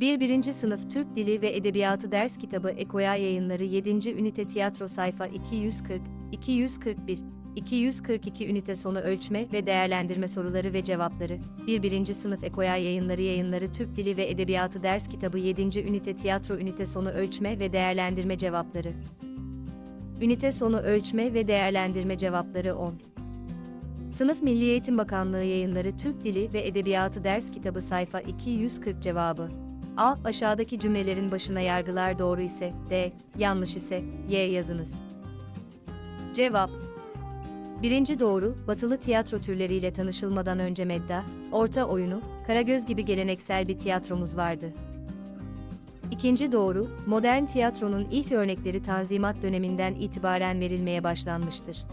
1. 1. Sınıf Türk Dili ve Edebiyatı Ders Kitabı Ekoya Yayınları 7. Ünite Tiyatro Sayfa 240, 241, 242 ünite sonu ölçme ve değerlendirme soruları ve cevapları. 1. 1. Sınıf Ekoya Yayınları Yayınları Türk Dili ve Edebiyatı Ders Kitabı 7. Ünite Tiyatro Ünite sonu ölçme ve değerlendirme cevapları. Ünite sonu ölçme ve değerlendirme cevapları 10. Sınıf Milli Eğitim Bakanlığı Yayınları Türk Dili ve Edebiyatı Ders Kitabı sayfa 240 cevabı. A. Aşağıdaki cümlelerin başına yargılar doğru ise D. Yanlış ise Y yazınız. Cevap Birinci doğru, batılı tiyatro türleriyle tanışılmadan önce medda, orta oyunu, Karagöz gibi geleneksel bir tiyatromuz vardı. İkinci doğru, modern tiyatronun ilk örnekleri Tanzimat döneminden itibaren verilmeye başlanmıştır.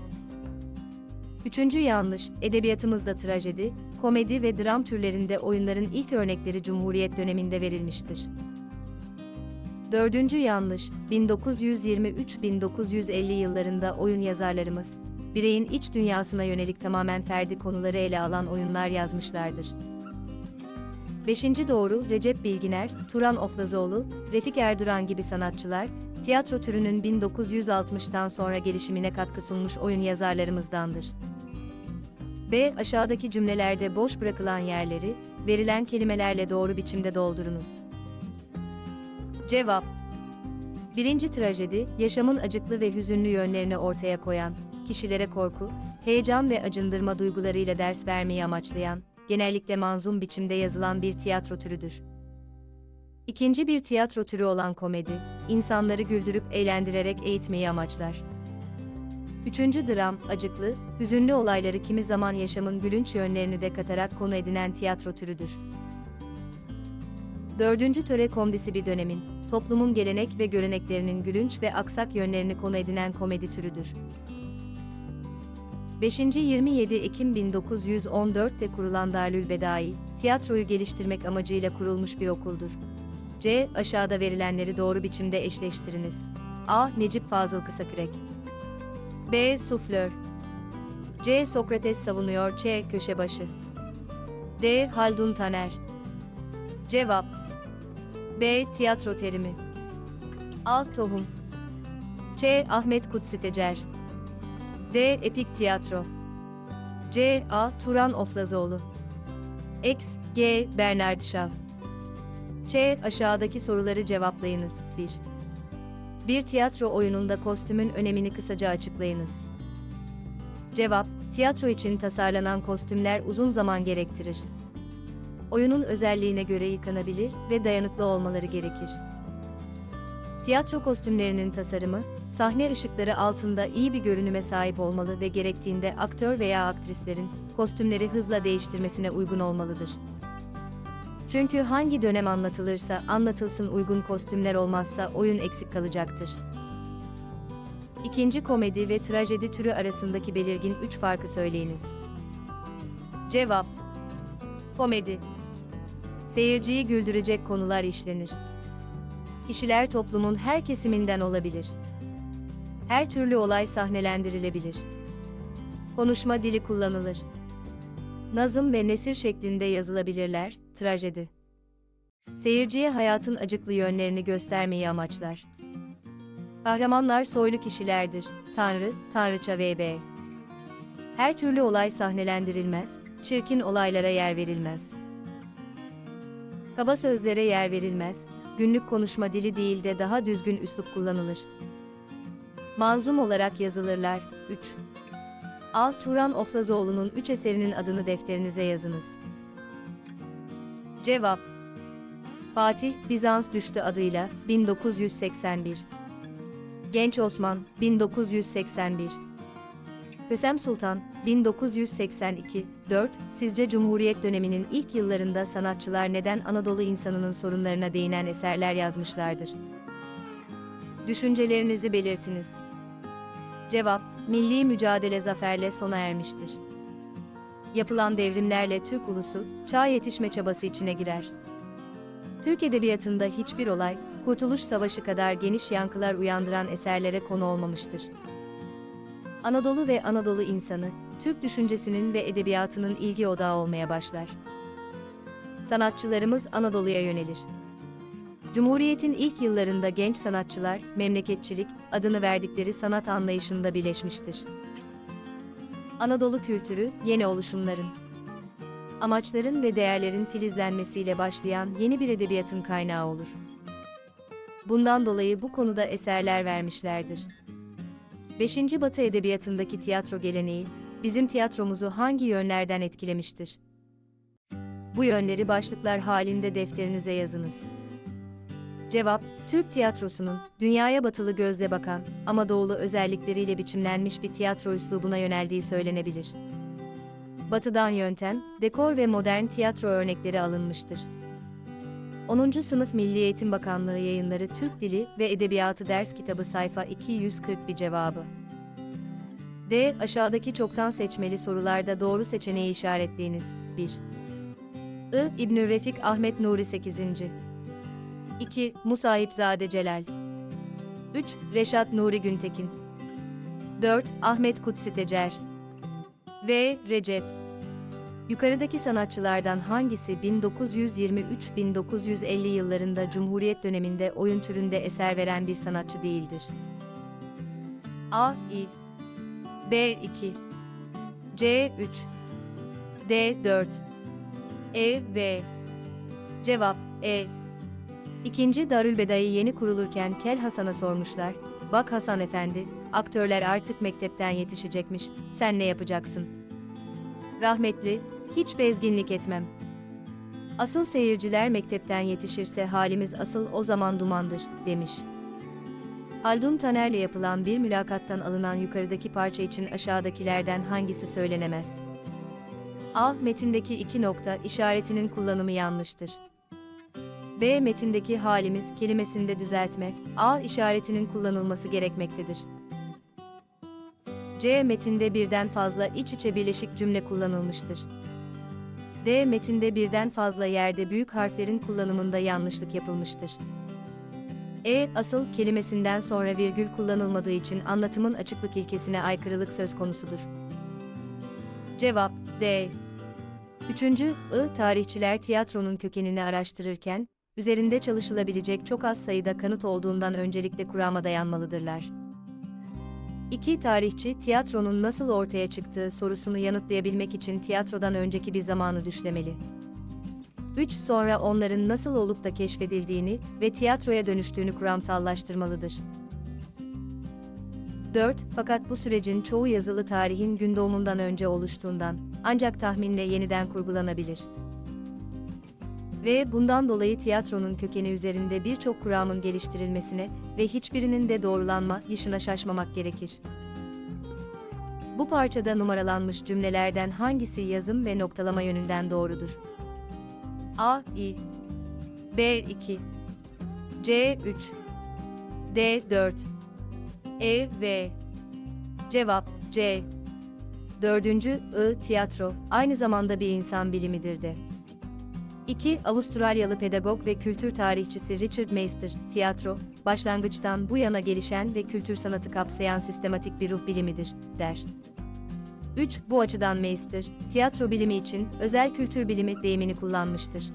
Üçüncü yanlış, edebiyatımızda trajedi, komedi ve dram türlerinde oyunların ilk örnekleri Cumhuriyet döneminde verilmiştir. Dördüncü yanlış, 1923-1950 yıllarında oyun yazarlarımız, bireyin iç dünyasına yönelik tamamen ferdi konuları ele alan oyunlar yazmışlardır. Beşinci doğru, Recep Bilginer, Turan Oflazoğlu, Refik Erduran gibi sanatçılar, tiyatro türünün 1960'tan sonra gelişimine katkı sunmuş oyun yazarlarımızdandır. B. Aşağıdaki cümlelerde boş bırakılan yerleri, verilen kelimelerle doğru biçimde doldurunuz. Cevap Birinci trajedi, yaşamın acıklı ve hüzünlü yönlerini ortaya koyan, kişilere korku, heyecan ve acındırma duygularıyla ders vermeyi amaçlayan, genellikle manzum biçimde yazılan bir tiyatro türüdür. İkinci bir tiyatro türü olan komedi, insanları güldürüp eğlendirerek eğitmeyi amaçlar. Üçüncü dram, acıklı, hüzünlü olayları kimi zaman yaşamın gülünç yönlerini de katarak konu edinen tiyatro türüdür. Dördüncü töre komdisi bir dönemin, toplumun gelenek ve göreneklerinin gülünç ve aksak yönlerini konu edinen komedi türüdür. 5. 27 Ekim 1914'te kurulan Darül Bedai, tiyatroyu geliştirmek amacıyla kurulmuş bir okuldur. C. Aşağıda verilenleri doğru biçimde eşleştiriniz. A. Necip Fazıl Kısakürek B. Suflör C. Sokrates savunuyor Ç. Köşebaşı D. Haldun Taner Cevap B. Tiyatro terimi A. Tohum Ç. Ahmet Kutsi Tecer D. Epik tiyatro C. A. Turan Oflazoğlu X. G. Bernard Shaw Ç. Aşağıdaki soruları cevaplayınız. 1. Bir tiyatro oyununda kostümün önemini kısaca açıklayınız. Cevap, tiyatro için tasarlanan kostümler uzun zaman gerektirir. Oyunun özelliğine göre yıkanabilir ve dayanıklı olmaları gerekir. Tiyatro kostümlerinin tasarımı, sahne ışıkları altında iyi bir görünüme sahip olmalı ve gerektiğinde aktör veya aktrislerin kostümleri hızla değiştirmesine uygun olmalıdır. Çünkü hangi dönem anlatılırsa anlatılsın uygun kostümler olmazsa oyun eksik kalacaktır. İkinci komedi ve trajedi türü arasındaki belirgin üç farkı söyleyiniz. Cevap Komedi Seyirciyi güldürecek konular işlenir. Kişiler toplumun her kesiminden olabilir. Her türlü olay sahnelendirilebilir. Konuşma dili kullanılır. Nazım ve nesir şeklinde yazılabilirler, trajedi. Seyirciye hayatın acıklı yönlerini göstermeyi amaçlar. Kahramanlar soylu kişilerdir, tanrı, tanrıça vb. Her türlü olay sahnelendirilmez, çirkin olaylara yer verilmez. Kaba sözlere yer verilmez, günlük konuşma dili değil de daha düzgün üslup kullanılır. Manzum olarak yazılırlar. 3. A. Turan Oflazoğlu'nun üç eserinin adını defterinize yazınız. Cevap Fatih, Bizans düştü adıyla, 1981 Genç Osman, 1981 Kösem Sultan, 1982 4. Sizce Cumhuriyet döneminin ilk yıllarında sanatçılar neden Anadolu insanının sorunlarına değinen eserler yazmışlardır? Düşüncelerinizi belirtiniz. Cevap, milli mücadele zaferle sona ermiştir. Yapılan devrimlerle Türk ulusu, çağ yetişme çabası içine girer. Türk edebiyatında hiçbir olay, Kurtuluş Savaşı kadar geniş yankılar uyandıran eserlere konu olmamıştır. Anadolu ve Anadolu insanı, Türk düşüncesinin ve edebiyatının ilgi odağı olmaya başlar. Sanatçılarımız Anadolu'ya yönelir. Cumhuriyetin ilk yıllarında genç sanatçılar, memleketçilik, adını verdikleri sanat anlayışında birleşmiştir. Anadolu kültürü, yeni oluşumların, amaçların ve değerlerin filizlenmesiyle başlayan yeni bir edebiyatın kaynağı olur. Bundan dolayı bu konuda eserler vermişlerdir. 5. Batı edebiyatındaki tiyatro geleneği, bizim tiyatromuzu hangi yönlerden etkilemiştir? Bu yönleri başlıklar halinde defterinize yazınız. Cevap, Türk tiyatrosunun, dünyaya batılı gözle bakan ama doğulu özellikleriyle biçimlenmiş bir tiyatro üslubuna yöneldiği söylenebilir. Batıdan yöntem, dekor ve modern tiyatro örnekleri alınmıştır. 10. Sınıf Milli Eğitim Bakanlığı yayınları Türk Dili ve Edebiyatı ders kitabı sayfa 240 bir cevabı. D. Aşağıdaki çoktan seçmeli sorularda doğru seçeneği işaretleyiniz. 1. I. İbnü Refik Ahmet Nuri 8. 2. Musahipzade Celal 3. Reşat Nuri Güntekin 4. Ahmet Kutsi Tecer V. Recep Yukarıdaki sanatçılardan hangisi 1923-1950 yıllarında Cumhuriyet döneminde oyun türünde eser veren bir sanatçı değildir? A. İ B. 2 C. 3 D. 4 E. V Cevap E. İkinci Darülbedai yeni kurulurken Kel Hasan'a sormuşlar. Bak Hasan efendi, aktörler artık mektepten yetişecekmiş, sen ne yapacaksın? Rahmetli, hiç bezginlik etmem. Asıl seyirciler mektepten yetişirse halimiz asıl o zaman dumandır, demiş. Haldun Taner'le yapılan bir mülakattan alınan yukarıdaki parça için aşağıdakilerden hangisi söylenemez? A. Metindeki iki nokta işaretinin kullanımı yanlıştır. B. Metindeki halimiz kelimesinde düzeltme, A işaretinin kullanılması gerekmektedir. C. Metinde birden fazla iç içe birleşik cümle kullanılmıştır. D. Metinde birden fazla yerde büyük harflerin kullanımında yanlışlık yapılmıştır. E. Asıl kelimesinden sonra virgül kullanılmadığı için anlatımın açıklık ilkesine aykırılık söz konusudur. Cevap D. Üçüncü, I. Tarihçiler tiyatronun kökenini araştırırken, üzerinde çalışılabilecek çok az sayıda kanıt olduğundan öncelikle kurama dayanmalıdırlar. 2. Tarihçi, tiyatronun nasıl ortaya çıktığı sorusunu yanıtlayabilmek için tiyatrodan önceki bir zamanı düşlemeli. 3. Sonra onların nasıl olup da keşfedildiğini ve tiyatroya dönüştüğünü kuramsallaştırmalıdır. 4. Fakat bu sürecin çoğu yazılı tarihin gün doğumundan önce oluştuğundan, ancak tahminle yeniden kurgulanabilir. Ve bundan dolayı tiyatronun kökeni üzerinde birçok kuramın geliştirilmesine ve hiçbirinin de doğrulanma, yaşına şaşmamak gerekir. Bu parçada numaralanmış cümlelerden hangisi yazım ve noktalama yönünden doğrudur? A. İ B. 2 C. 3 D. 4 E. V Cevap C. Dördüncü, I. Tiyatro, aynı zamanda bir insan bilimidir de. 2. Avustralyalı pedagog ve kültür tarihçisi Richard Meister, tiyatro, başlangıçtan bu yana gelişen ve kültür sanatı kapsayan sistematik bir ruh bilimidir, der. 3. Bu açıdan Meister, tiyatro bilimi için özel kültür bilimi deyimini kullanmıştır.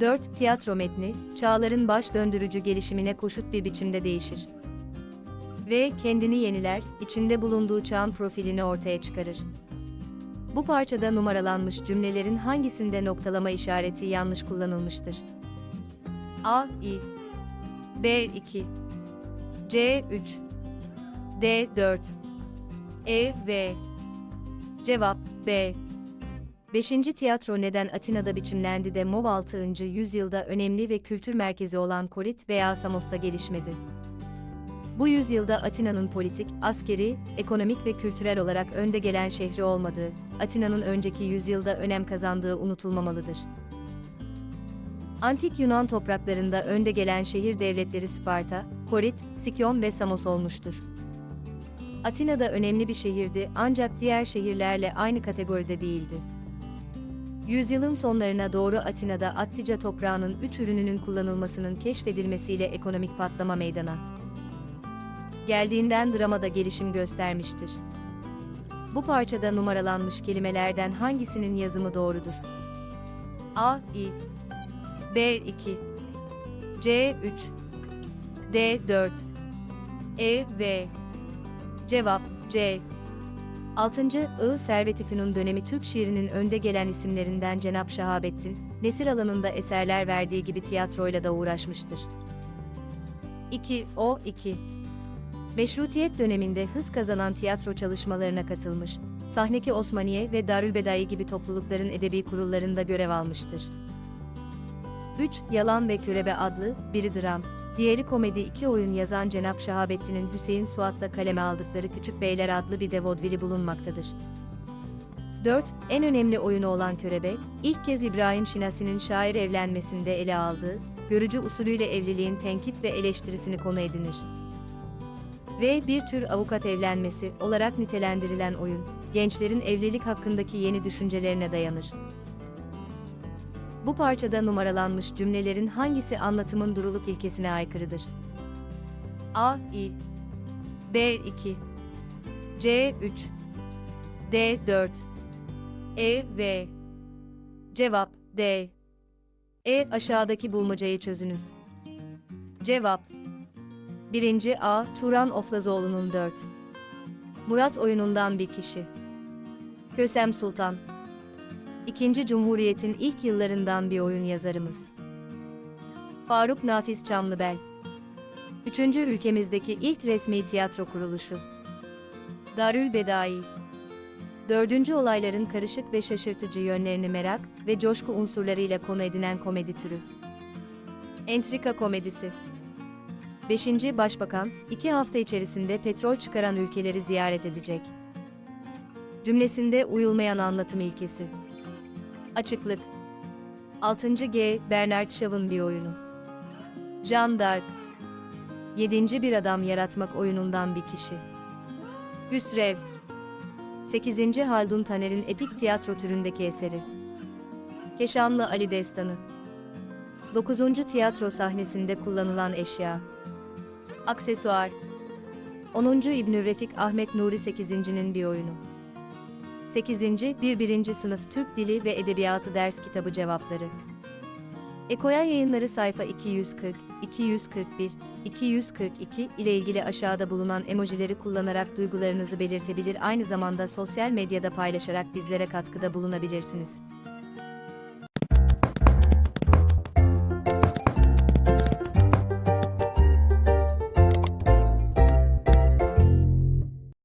4. Tiyatro metni, çağların baş döndürücü gelişimine koşut bir biçimde değişir. Ve kendini yeniler, içinde bulunduğu çağın profilini ortaya çıkarır. Bu parçada numaralanmış cümlelerin hangisinde noktalama işareti yanlış kullanılmıştır? A. İ B. 2 C. 3 D. 4 E. V Cevap B. 5. Tiyatro neden Atina'da biçimlendi de Mov 6. yüzyılda önemli ve kültür merkezi olan Korit veya Samos'ta gelişmedi? Bu yüzyılda Atina'nın politik, askeri, ekonomik ve kültürel olarak önde gelen şehri olmadığı, Atina'nın önceki yüzyılda önem kazandığı unutulmamalıdır. Antik Yunan topraklarında önde gelen şehir devletleri Sparta, Korit, Sikyon ve Samos olmuştur. Atina'da önemli bir şehirdi ancak diğer şehirlerle aynı kategoride değildi. Yüzyılın sonlarına doğru Atina'da Attica toprağının üç ürününün kullanılmasının keşfedilmesiyle ekonomik patlama meydana geldiğinden dramada gelişim göstermiştir. Bu parçada numaralanmış kelimelerden hangisinin yazımı doğrudur? A. İ B. 2 C 3 D 4 E V Cevap C 6. I. Servet-i Fünun dönemi Türk şiirinin önde gelen isimlerinden Cenap Şahabettin, nesir alanında eserler verdiği gibi tiyatroyla da uğraşmıştır. 2. O 2. Meşrutiyet döneminde hız kazanan tiyatro çalışmalarına katılmış, Sahneki Osmaniye ve Darülbedai gibi toplulukların edebi kurullarında görev almıştır. 3. Yalan ve Körebe adlı, biri dram, diğeri komedi iki oyun yazan Cenap Şahabettin'in Hüseyin Suat'la kaleme aldıkları Küçük Beyler adlı bir de vodvili bulunmaktadır. 4. En önemli oyunu olan Körebe, ilk kez İbrahim Şinasi'nin şair evlenmesinde ele aldığı, görücü usulüyle evliliğin tenkit ve eleştirisini konu edinir. Ve bir tür avukat evlenmesi olarak nitelendirilen oyun, gençlerin evlilik hakkındaki yeni düşüncelerine dayanır. Bu parçada numaralanmış cümlelerin hangisi anlatımın duruluk ilkesine aykırıdır? A. İ B. 2 C. 3 D. 4 E. V Cevap D. E. Aşağıdaki bulmacayı çözünüz. Cevap 1. A. Turan Oflazoğlu'nun 4 Murat oyunundan bir kişi. Kösem Sultan. İkinci Cumhuriyet'in ilk yıllarından bir oyun yazarımız. Faruk Nafiz Çamlıbel. Üçüncü ülkemizdeki ilk resmi tiyatro kuruluşu. Darül Bedai. Dördüncü olayların karışık ve şaşırtıcı yönlerini merak ve coşku unsurlarıyla konu edinen komedi türü. Entrika komedisi. 5. Başbakan, iki hafta içerisinde petrol çıkaran ülkeleri ziyaret edecek. Cümlesinde uyulmayan anlatım ilkesi. Açıklık. 6. G. Bernard Shaw'ın bir oyunu. Jean d'Arc. 7. Bir adam yaratmak oyunundan bir kişi. Hüsrev. 8. Haldun Taner'in epik tiyatro türündeki eseri. Keşanlı Ali Destanı. 9. Tiyatro sahnesinde kullanılan eşya. Aksesuar. 10. İbnü Refik Ahmet Nuri 8.'nin bir oyunu. 8. Bir birinci sınıf Türk Dili ve Edebiyatı ders kitabı cevapları. Ekoya yayınları sayfa 240, 241, 242 ile ilgili aşağıda bulunan emojileri kullanarak duygularınızı belirtebilir aynı zamanda sosyal medyada paylaşarak bizlere katkıda bulunabilirsiniz.